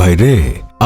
ভাই রে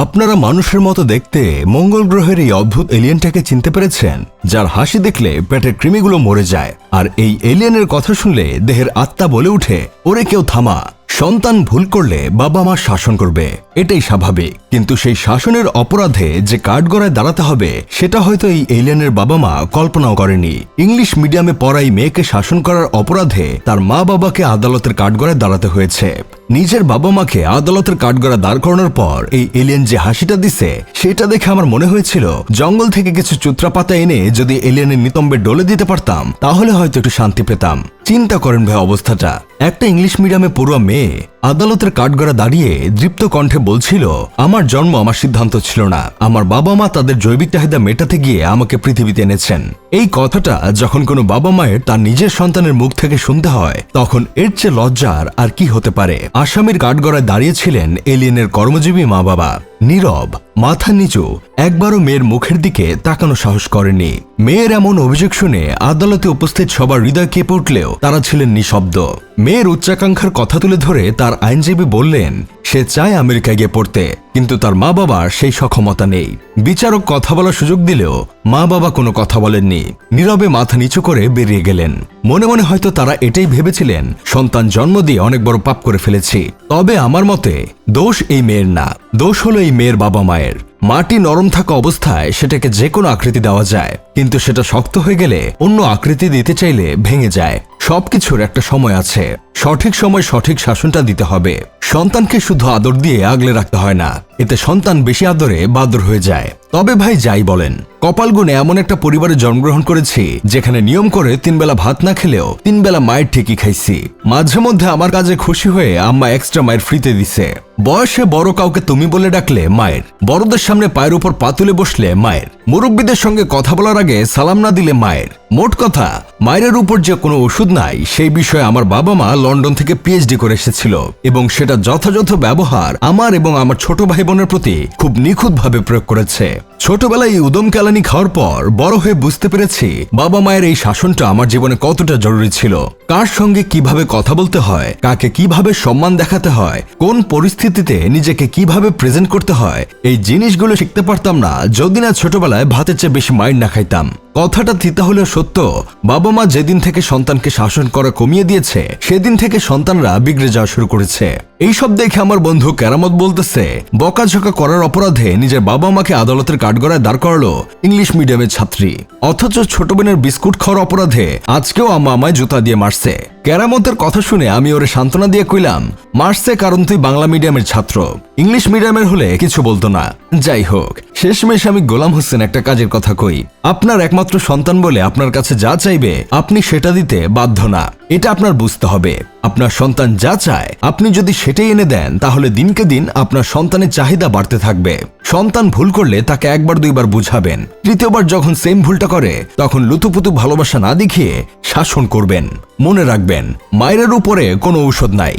আপনারা মানুষের মতো দেখতে মঙ্গল গ্রহের এই অদ্ভুত এলিয়েনটাকে চিনতে পেরেছেন, যার হাসি দেখলে পেটের কৃমিগুলো মরে যায়, আর এই এলিয়েনের কথা শুনলে দেহের আত্মা বলে উঠে ওরে কেউ থামা, সন্তান ভুল করলে বাবা মা শাসন করবে। এটাই স্বাভাবিক, কিন্তু সেই শাসনের অপরাধে যে কাঠগড়ায় দাঁড়াতে হবে, সেটা হয়তো এই এলিয়েনের বাবা মা কল্পনাও করেনি। ইংলিশ মিডিয়ামে পড়াই মেয়েকে শাসন করার অপরাধে তার মা বাবাকে আদালতের কাঠগড়ায় দাঁড়াতে হয়েছে। নিজের বাবা মাকে আদালতের কাঠগড়া দাঁড় করানোর পর এই এলিয়েন যে হাসিটা দিছে, সেটা দেখে আমার মনে হয়েছিল, জঙ্গল থেকে কিছু চুত্রা পাতা এনে যদি এলিয়েনের নিতম্বে ডলে দিতে পারতাম, তাহলে হয়তো একটু শান্তি পেতাম। চিন্তা করেন ভাই অবস্থাটা। একটা ইংলিশ মিডিয়ামে পড়ুয়া মেয়ে আদালতের কাঠগড়া দাঁড়িয়ে দৃপ্ত কণ্ঠে বলছিল, আমার জন্ম আমার সিদ্ধান্ত ছিল না। আমার বাবা মা তাদের জৈবিক চাহিদা মেটাতে গিয়ে আমাকে পৃথিবীতে এনেছেন। এই কথাটা যখন কোনো বাবা মায়ের তার নিজের সন্তানের মুখ থেকে শুনতে হয়, তখন এর চেয়ে লজ্জার আর কি হতে পারে? আসামির কাঠগড়ায় দাঁড়িয়েছিলেন এলিয়েনের কর্মজীবী মা বাবা নীরব, মাথা নিচু, একবারও মেয়ের মুখের দিকে তাকানো সাহস করেনি। মেয়ের এমন অভিযোগ শুনে আদালতে উপস্থিত সবার হৃদয় কেঁপে উঠলেও তারা ছিলেন নিঃশব্দ। মেয়ের উচ্চাকাঙ্ক্ষার কথা তুলে ধরে তার আইনজীবী বললেন সে চায় আমেরিকায় গিয়ে পড়তে, কিন্তু তার মা বাবার সেই সক্ষমতা নেই। বিচারক কথা বলার সুযোগ দিলেও মা বাবা কোনো কথা বলেননি। নীরবে মাথা নিচু করে বেরিয়ে গেলেন। মনে মনে হয়তো তারা এটাই ভেবেছিলেন, সন্তান জন্ম দিয়ে অনেক বড় পাপ করে ফেলেছি। তবে আমার মতে, দোষ এই মেয়ের না। দোষ হলো এই মেয়ের বাবা মায়ের। মাটি নরম থাকা অবস্থায় সেটাকে যে কোনো আকৃতি দেওয়া যায়, কিন্তু সেটা শক্ত হয়ে গেলে অন্য আকৃতি দিতে চাইলে ভেঙে যায়। সবকিছুর একটা সময় আছে। সঠিক সময় সঠিক শাসনটা দিতে হবে। সন্তানকে শুধু আদর দিয়ে আগলে রাখতে হয় না। এতে সন্তান বেশি আদরে বাদর হয়ে যায়। তবে ভাই যাই বলেন কপাল গুণে এমন একটা পরিবারে জন্মগ্রহণ করেছি, যেখানে নিয়ম করে তিন বেলা ভাত না খেলেও তিন বেলা মায়ের ঠিকই খাইছি। মাঝে মধ্যে আমার কাজে খুশি হয়ে আম্মা এক্সট্রা মায়ের ফ্রিতে দিছে। বয়সে বড় কাউকে তুমি বলে ডাকলে মায়ের, বড়দের সামনে পায়ের উপর পা তুলে বসলে মায়ের। মুরব্বীদের সঙ্গে কথা বলার আগে সালাম না দিলে মায়ের। মোট কথা, মায়ের উপর যে কোনো ওষুধ নাই, সেই বিষয়ে আমার বাবা মা লন্ডন থেকে পিএইচডি করে এসেছিল এবং সেটা যথাযথ ব্যবহার আমার এবং আমার ছোট ভাই বোনের প্রতি খুব নিখুঁতভাবে প্রয়োগ করেছে। ছোটবেলায় উদম কেলানি খাওয়ার পর বড় হয়ে বুঝতে পেরেছি বাবা মায়ের এই শাসনটা আমার জীবনে কতটা জরুরি ছিল। কার সঙ্গে কীভাবে কথা বলতে হয়, কাকে কীভাবে সম্মান দেখাতে হয়, কোন পরিস্থিতিতে নিজেকে কীভাবে প্রেজেন্ট করতে হয়, এই জিনিসগুলো শিখতে পারতাম না, যদি না ছোটবেলায় ভাতের চেয়ে বেশি মাইন্ড না খাইতাম। কথাটা তিতা হলেও সত্য, বাবা মা যেদিন থেকে সন্তানকে শাসন করা কমিয়ে দিয়েছে, সেদিন থেকে সন্তানরা বিগড়ে যাওয়া শুরু করেছে। এইসব দেখে আমার বন্ধু কেরামত বলতেছে, বকাঝকা করার অপরাধে নিজের বাবা মাকে আদালতের কাঠগড়ায় দাঁড় করালো ইংলিশ মিডিয়ামের ছাত্রী। অথচ ছোট বোনের বিস্কুট খাওয়ার অপরাধে আজকেও আম্মা আমায় জুতা দিয়ে মারছে। কেরামতের কথা শুনে আমি ওরে সান্ত্বনা দিয়ে কইলাম, মারছে কারণ তুই বাংলা মিডিয়ামের ছাত্র। ইংলিশ মিডিয়ামের হলে কিছু বলতো না। যাই হোক শেষমেশ আমি গোলাম হোসেন একটা কাজের কথা কই। আপনার একমাত্র সন্তান বলে আপনার কাছে যা চাইবে, আপনি সেটা দিতে বাধ্য না। এটা আপনার বুঝতে হবে। আপনার সন্তান যা চায়, আপনি যদি সেটাই এনে দেন, তাহলে দিনকে দিন আপনার সন্তানের চাহিদা বাড়তে থাকবে। সন্তান ভুল করলে তাকে একবার দুইবার বুঝাবেন। তৃতীয়বার যখন সেম ভুলটা করে, তখন লুতুপুতু ভালোবাসা না দেখিয়ে শাসন করবেন। মনে রাখবেন, মায়ের উপরে কোনো ঔষধ নাই।